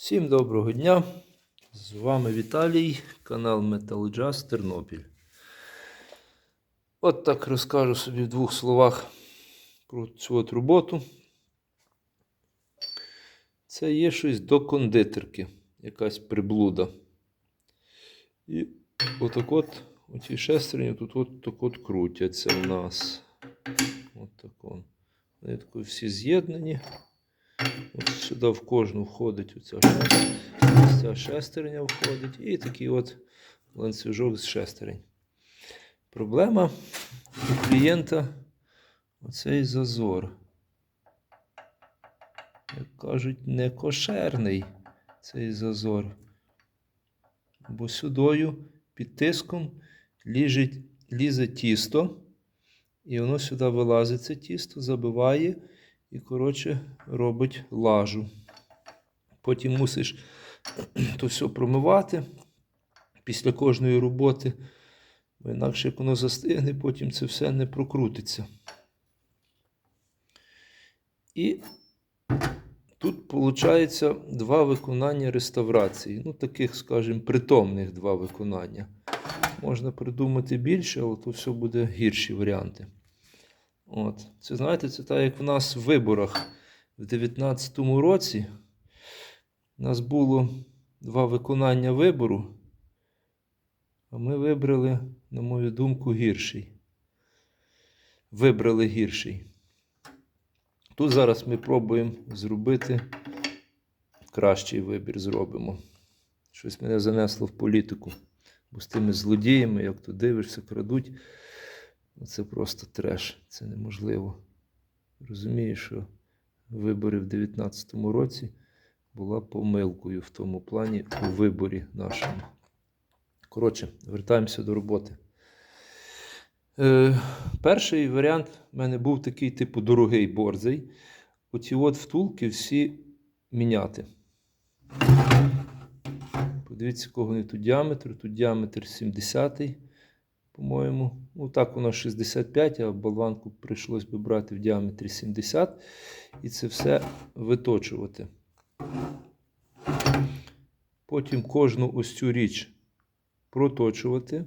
Всім доброго дня! З вами Віталій, канал Metal Jazz Тернопіль. От так розкажу собі в двох словах про цю от роботу. Це є щось до кондитерки, якась приблуда. І отак от оці шестерні тут от так от крутяться в нас. От так он. Вони тако всі з'єднані. От сюди в кожну входить оця шестерня, ця шестерня входить і такий от ланцюжок з шестерень. Проблема у клієнта оцей зазор. Як кажуть, не кошерний цей зазор. Бо сюдою під тиском ліжить, лізе тісто, і воно сюди вилазить це тісто, забиває і, коротше, робить лажу. Потім мусиш то все промивати після кожної роботи, бо інакше як воно застигне, потім це все не прокрутиться. І тут виходить два виконання реставрації. Ну, таких, скажімо, притомних два виконання. Можна придумати більше, але то все буде гірші варіанти. От. Це знаєте, це так, як в нас в виборах в 19-му році. У нас було два виконання вибору, а ми вибрали, на мою думку, гірший. Вибрали гірший. Тут зараз ми пробуємо зробити кращий вибір зробимо. Щось мене занесло в політику. Бо з тими злодіями, як то дивишся, крадуть. Ну, Це просто треш, це неможливо. Розумію, що вибори в 2019 році була помилкою в тому плані у виборі нашому. Коротше, вертаємося до роботи. Е, перший варіант в мене був такий, типу, дорогий борзий. Оці от втулки всі міняти. Подивіться, кого вони тут діаметр. Тут діаметр 70 по-моєму. Ну, так, воно 65, а болванку прийшлось би брати в діаметрі 70. І це все виточувати. Потім кожну ось цю річ проточувати,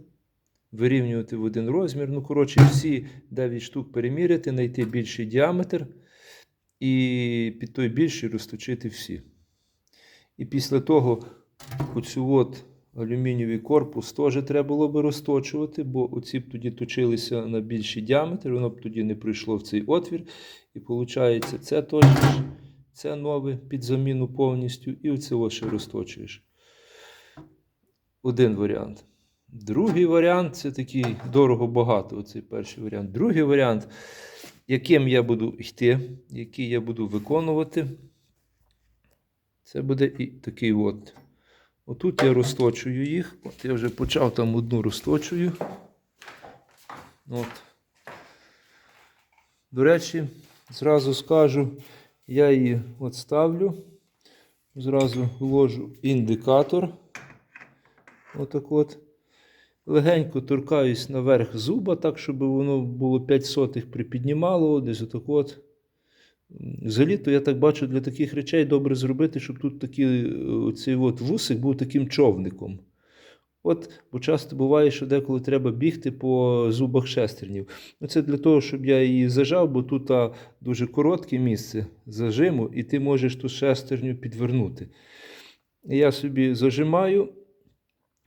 вирівнювати в один розмір. Ну, коротше, всі 9 штук переміряти, знайти більший діаметр і під той більший розточити всі. І після того оцю от алюмінієвий корпус теж треба було би розточувати, бо оці б тоді точилися на більший діаметр, воно б тоді не прийшло в цей отвір. І виходить, це точиш, це нове під заміну повністю, і оце ось ще розточуєш. Один варіант. Другий варіант це такий дорого-багато. Оцей перший варіант. Другий варіант, яким я буду йти, який я буду виконувати, це буде і такий от. Отут я розточую їх. От я вже почав там одну розточую. От. До речі, зразу скажу, я її от ставлю. Зразу вложу індикатор. Отак от. Легенько торкаюсь наверх зуба, так, щоб воно було 5 сотих припіднімало, десь отак от. Взагалі, то я так бачу, для таких речей добре зробити, щоб тут такий цей от вусик був таким човником. От, бо часто буває, що деколи треба бігти по зубах шестернів. Ну, Це для того, щоб я її зажав, бо тут а, дуже коротке місце зажиму, і ти можеш ту шестерню підвернути. Я собі зажимаю,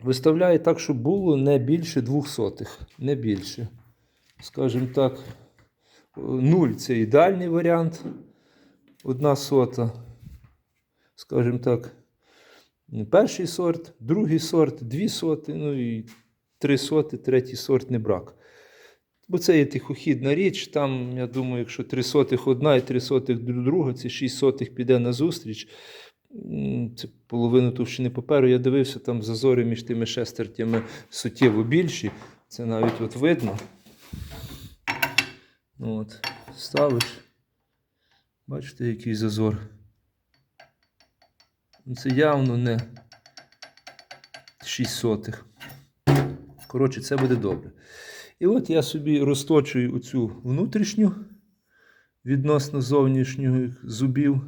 виставляю так, щоб було не більше двох сотих. Не більше. Скажімо так. 0 це ідеальний варіант. Одна сота, скажімо так, перший сорт, другий сорт, дві соти, ну і три соти, третій сорт не брак. Бо це є тихохідна річ. Там, я думаю, якщо три сотих одна і три сотих друга, це шість сотих піде на зустріч. Це половину товщини паперу. Я дивився, там зазори між тими шестертями суттєво більші. Це навіть от видно. От, ставиш. Бачите, який зазор. Ну, Це явно не 6 сотих. Коротше, це буде добре. І от я собі розточую оцю внутрішню відносно зовнішніх зубів.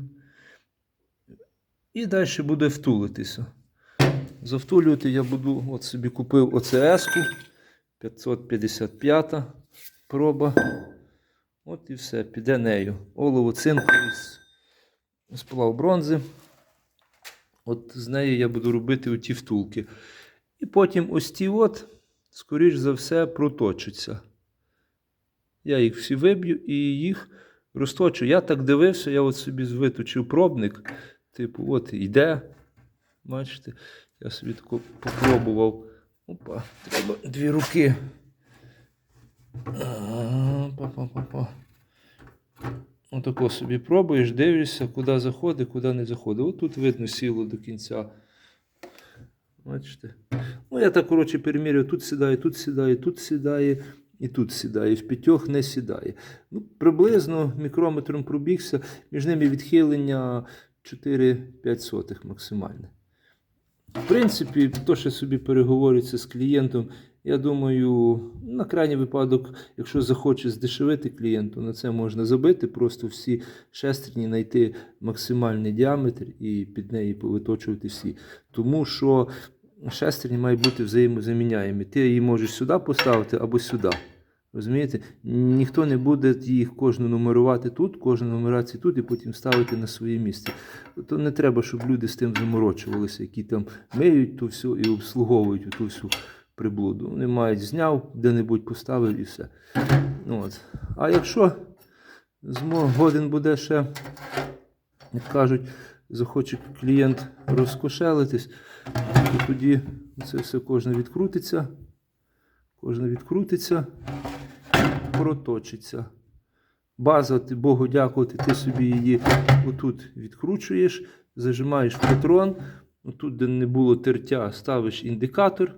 І далі буде втулитися. Завтулювати я буду, от собі купив ОЦС-ку 555 проба. От і все, піде нею. Олово цинковий з- сплав бронзи. От з нею я буду робити оті втулки. І потім ось ті от, скоріш за все, проточаться. Я їх всі виб'ю і їх розточу. Я так дивився, я от собі виточив пробник. Типу, от йде. Бачите, я собі тако попробував. Опа, треба дві руки. Па-па-па-па. Отако собі пробуєш, дивишся, куди заходить, куди не заходить. От тут видно сіло до кінця. Бачите? Ну, я так, коротше, перемірюю, тут сідає, тут сідає, тут сідає і тут сідає. В п'ятьох не сідає. Ну, приблизно мікрометром пробігся, між ними відхилення 4-5 максимальне. В принципі, то, що собі переговорюється з клієнтом, я думаю, на крайній випадок, якщо захоче здешевити клієнту, на це можна забити, просто всі шестерні знайти максимальний діаметр і під неї повиточувати всі. Тому що шестерні мають бути взаємозаміняємі. Ти її можеш сюди поставити або сюди. Розумієте? Ніхто не буде їх кожну нумерувати тут, кожну нумерацію тут і потім ставити на своє місце. То не треба, щоб люди з тим заморочувалися, які там миють то все і обслуговують ту всю приблуду. Вони мають зняв, де-небудь поставив і все. От. А якщо годин буде ще, як кажуть, захоче клієнт розкошелитись, то тоді це все кожне відкрутиться, кожне відкрутиться, проточиться. База, ти Богу дякувати, ти собі її отут відкручуєш, зажимаєш патрон, отут, де не було тертя, ставиш індикатор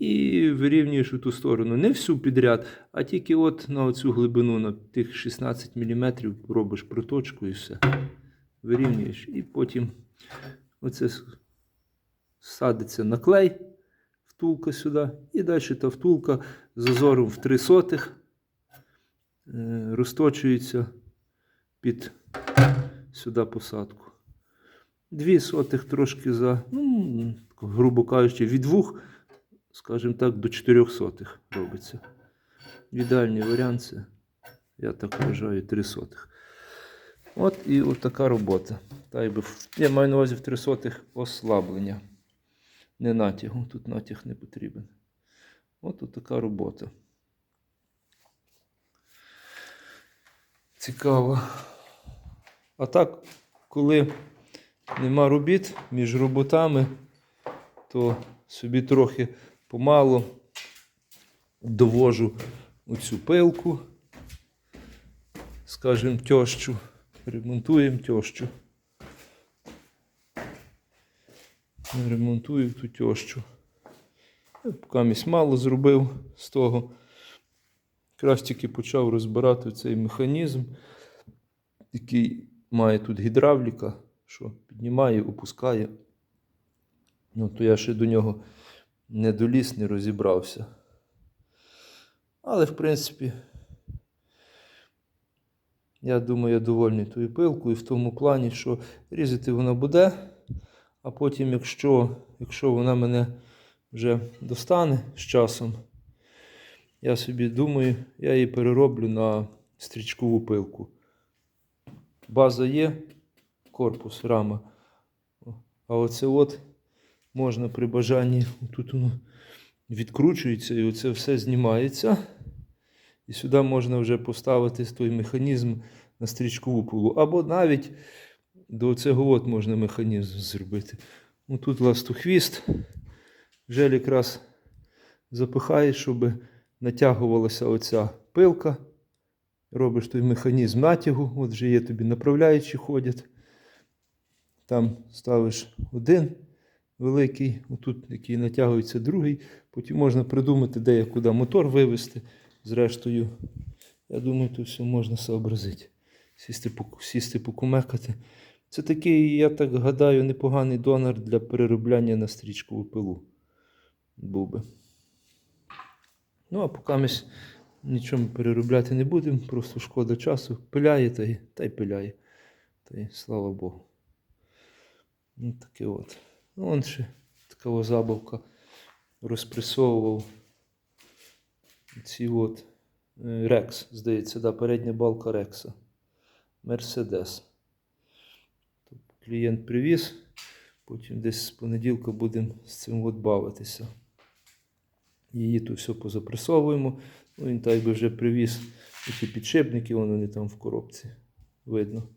і вирівнюєш у ту сторону. Не всю підряд, а тільки от на цю глибину, на тих 16 мм робиш проточку і все. Вирівнюєш. І потім оце садиться на клей, втулка сюди, і далі та втулка з зазором в 3 сотих е, розточується під сюди посадку. Дві сотих трошки за, ну, грубо кажучи, від двох, скажімо так, до чотирьох сотих робиться. Ідеальний варіант це, я так вважаю, три сотих. От і от така робота. Та би, я маю на увазі в три сотих ослаблення. Не натягу, тут натяг не потрібен. От, от така робота. Цікаво. А так, коли нема робіт між роботами, то собі трохи помалу довожу оцю пилку, скажімо, тьощу, ремонтуємо тьощу. Ремонтую ту тьощу. Я Поки мало зробив з того. Якраз тільки почав розбирати цей механізм, який має тут гідравліка, що піднімає, опускає. Ну, то я ще до нього не доліз, не розібрався. Але, в принципі, я думаю, я довольний тою пилкою в тому плані, що різати вона буде, а потім, якщо, якщо вона мене вже достане з часом, я собі думаю, я її перероблю на стрічкову пилку. База є, корпус, рама. А оце от можна при бажанні, тут воно відкручується і оце все знімається. І сюди можна вже поставити той механізм на стрічкову пилу. Або навіть до цього от можна механізм зробити. Ну, тут ластохвіст. Жель якраз запихаєш, щоб натягувалася оця пилка. Робиш той механізм натягу, от вже є тобі направляючі ходять. Там ставиш один великий, отут який натягується другий. Потім можна придумати, де і куди мотор вивести. Зрештою, я думаю, тут все можна сообразити. Сісти, сісти покумекати. Це такий, я так гадаю, непоганий донор для переробляння на стрічкову пилу. Був би. Ну, а поки ми нічого переробляти не будемо, просто шкода часу. Пиляє та й, та й пиляє. Та й слава Богу. Ну, таке от. Ну, он ще така забавка розпресовував ці от е, Рекс, здається, да, передня балка Рекса. Мерседес. Тобто клієнт привіз, потім десь з понеділка будемо з цим от бавитися. Її тут все позапресовуємо. Ну, він так би вже привіз ці підшипники, вон вони там в коробці видно.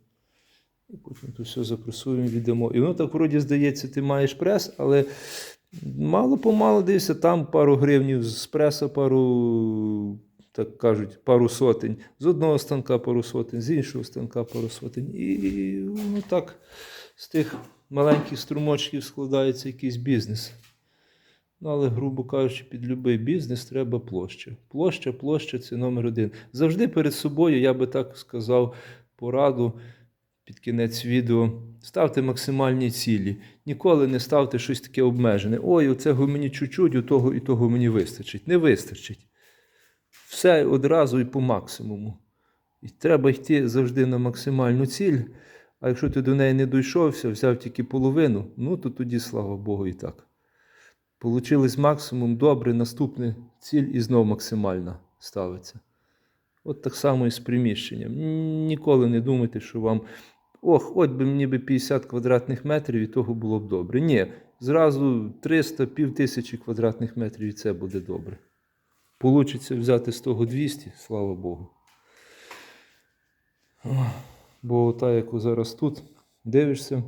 І потім тут все запресуємо, віддамо. І воно так вроді здається, ти маєш прес, але мало помалу дивишся, там пару гривнів з преса, пару, так кажуть, пару сотень. З одного станка пару сотень, з іншого станка пару сотень. І воно так з тих маленьких струмочків складається якийсь бізнес. Ну, але, грубо кажучи, під будь-який бізнес треба площа. Площа, площа це номер один. Завжди перед собою, я би так сказав, пораду під кінець відео. Ставте максимальні цілі. Ніколи не ставте щось таке обмежене. Ой, оцього мені чуть-чуть, у того і того мені вистачить. Не вистачить. Все одразу і по максимуму. І треба йти завжди на максимальну ціль. А якщо ти до неї не дійшовся, взяв тільки половину, ну то тоді, слава Богу, і так. Получилось максимум добре, наступна ціль і знов максимальна ставиться. От так само і з приміщенням. Ніколи не думайте, що вам ох, от би мені би 50 квадратних метрів, і того було б добре. Ні, зразу 300, пів тисячі квадратних метрів, і це буде добре. Получиться взяти з того 200, слава Богу. Бо та, яку зараз тут дивишся,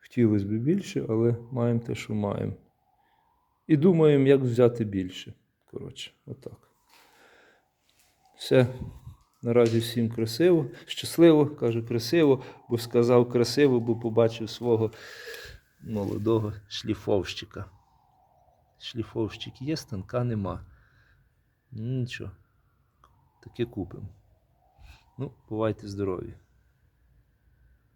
хотілося б більше, але маємо те, що маємо. І думаємо, як взяти більше. Коротше, отак. Все. Наразі всім красиво, щасливо, кажу красиво, бо сказав красиво, бо побачив свого молодого шліфовщика. Шліфовщик є, станка нема. Ну, Нічого. Таке купимо. Ну, бувайте здорові.